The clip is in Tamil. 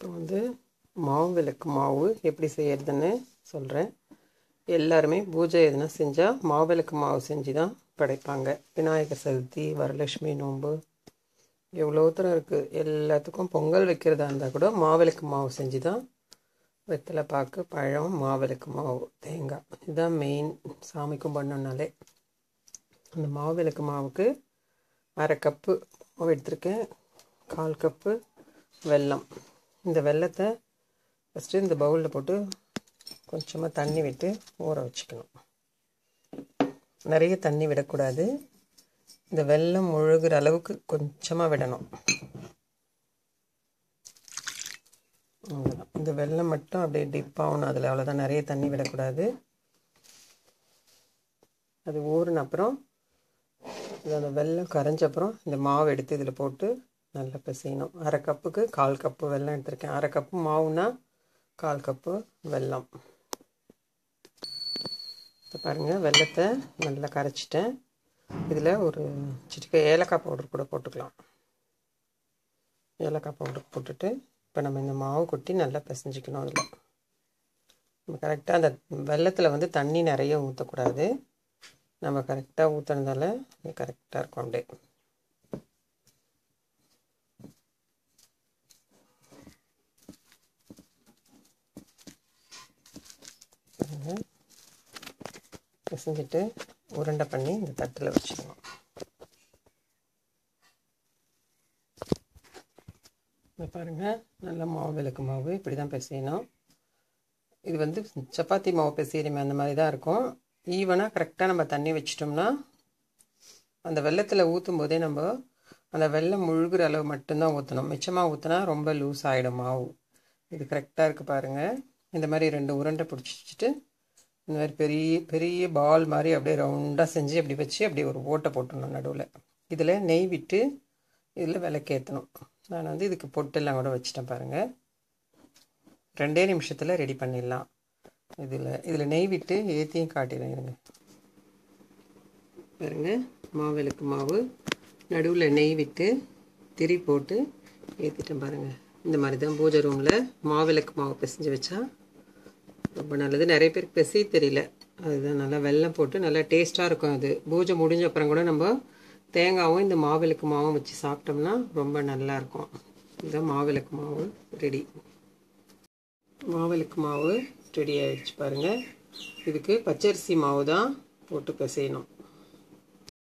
இப்போ வந்து மாவு விளக்கு மாவு எப்படி செய்யறதுன்னு சொல்கிறேன் எல்லாருமே பூஜை எதுனா செஞ்சால் மாவிளக்கு மாவு செஞ்சு தான் படைப்பாங்க. விநாயகர் சதுர்த்தி வரலட்சுமி நோன்பு எவ்வளோ தூரம் இருக்குது எல்லாத்துக்கும் பொங்கல் வைக்கிறதா இருந்தால் கூட மாவிளக்கு மாவு செஞ்சு தான் வெத்தலை பாக்கு பழம் மாவிளக்கு மாவு தேங்காய். இதுதான் மெயின் சாமிக்கும் பண்ணோன்னாலே அந்த மாவிளக்கு மாவுக்கு அரை கப்பு மாவு எடுத்திருக்கேன். கால் கப்பு வெல்லம். இந்த வெல்லத்தை ஃபஸ்ட்டு இந்த பவுலில் போட்டு கொஞ்சமாக தண்ணி விட்டு ஊற வச்சுக்கணும். நிறைய தண்ணி விடக்கூடாது. இந்த வெல்லம் முழுகிற அளவுக்கு கொஞ்சமாக விடணும். இந்த வெல்லம் மட்டும் அப்படியே டிப் ஆகணும் அதில். அவ்வளோதான் நிறைய தண்ணி விடக்கூடாது. அது ஊறின அப்புறம் அந்த வெள்ளம் கரைஞ்ச அப்புறம் இந்த மாவு எடுத்து இதில் போட்டு நல்லா பிசையணும். அரை கப்புக்கு கால் கப்பு வெல்லம் எடுத்திருக்கேன். அரை கப்பு மாவுனா கால் கப்பு வெல்லம். இப்போ பாருங்கள் வெல்லத்தை நல்லா கரைச்சிட்டேன். இதில் ஒரு சிட்டிக்கை ஏலக்காய் பவுடர் கூட போட்டுக்கலாம். ஏலக்காய் பவுடர் போட்டுட்டு இப்போ நம்ம இந்த மாவு கொட்டி நல்லா பிசைஞ்சிக்கணும் அதில். நம்ம கரெக்டாக அந்த வெள்ளத்தில் வந்து தண்ணி நிறைய ஊற்றக்கூடாது நம்ம கரெக்டாக ஊற்றுனதால கரெக்டாக இருக்கும் அப்படியே. பிசைஞ்சிட்டு உருண்டை பண்ணி இந்த தட்டில் வச்சுக்கணும். இப்போ பாருங்கள் நல்ல மாவு விளக்கு மாவு இப்படி தான் பிசையணும். இது வந்து சப்பாத்தி மாவு பிசையுமே அந்த மாதிரி தான் இருக்கும் ஈவனாக கரெக்டாக நம்ம தண்ணி வச்சிட்டோம்னா அந்த வெள்ளத்தில் ஊற்றும் போதே நம்ம அந்த வெள்ளம் முழுகிற அளவு மட்டும்தான் ஊற்றணும் மிச்சமாக ஊற்றினா ரொம்ப லூஸ் ஆகிடும் மாவு. இது கரெக்டாக இருக்குது பாருங்கள் இந்த மாதிரி ரெண்டு உருண்டை பிடிச்சிட்டு இந்த மாதிரி பெரிய பெரிய பால் மாதிரி அப்படியே ரவுண்டாக செஞ்சு அப்படி வச்சு அப்படியே ஒரு ஓட்டை போட்டுடணும் நடுவில். இதில் நெய் விட்டு இதில் விளக்கேற்றணும் நான் வந்து இதுக்கு பொட்டெல்லாம் கூட வச்சுட்டேன் பாருங்கள் ரெண்டே நிமிஷத்தில் ரெடி பண்ணிடலாம். இதில் இதில் நெய் விட்டு ஏற்றியும் காட்டிடுறேன் இருங்க. பாருங்க மாவிளக்கு மாவு. நடுவில் நெய் விட்டு திரி போட்டு ஏற்றிட்டேன் பாருங்கள் இந்த மாதிரி தான் பூஜை ரூமில் மாவிளக்கு மாவு பிசைஞ்சு வச்சா ரொம்ப நல்லது. நிறைய பேருக்கு பிசை தெரியல. அதுதான் நல்லா வெல்லம் போட்டு நல்லா டேஸ்ட்டாக இருக்கும் அது. பூஜை முடிஞ்ச அப்புறம் கூட நம்ம தேங்காவும் இந்த மாவிளக்கு மாவும் வச்சு சாப்பிட்டோம்னா ரொம்ப நல்லாயிருக்கும் இதுதான் மாவிளக்கு மாவு ரெடி மாவிளக்கு மாவு ரெடி ஆகிடுச்சு பாருங்கள் இதுக்கு பச்சரிசி மாவு தான் போட்டு பிசையணும்.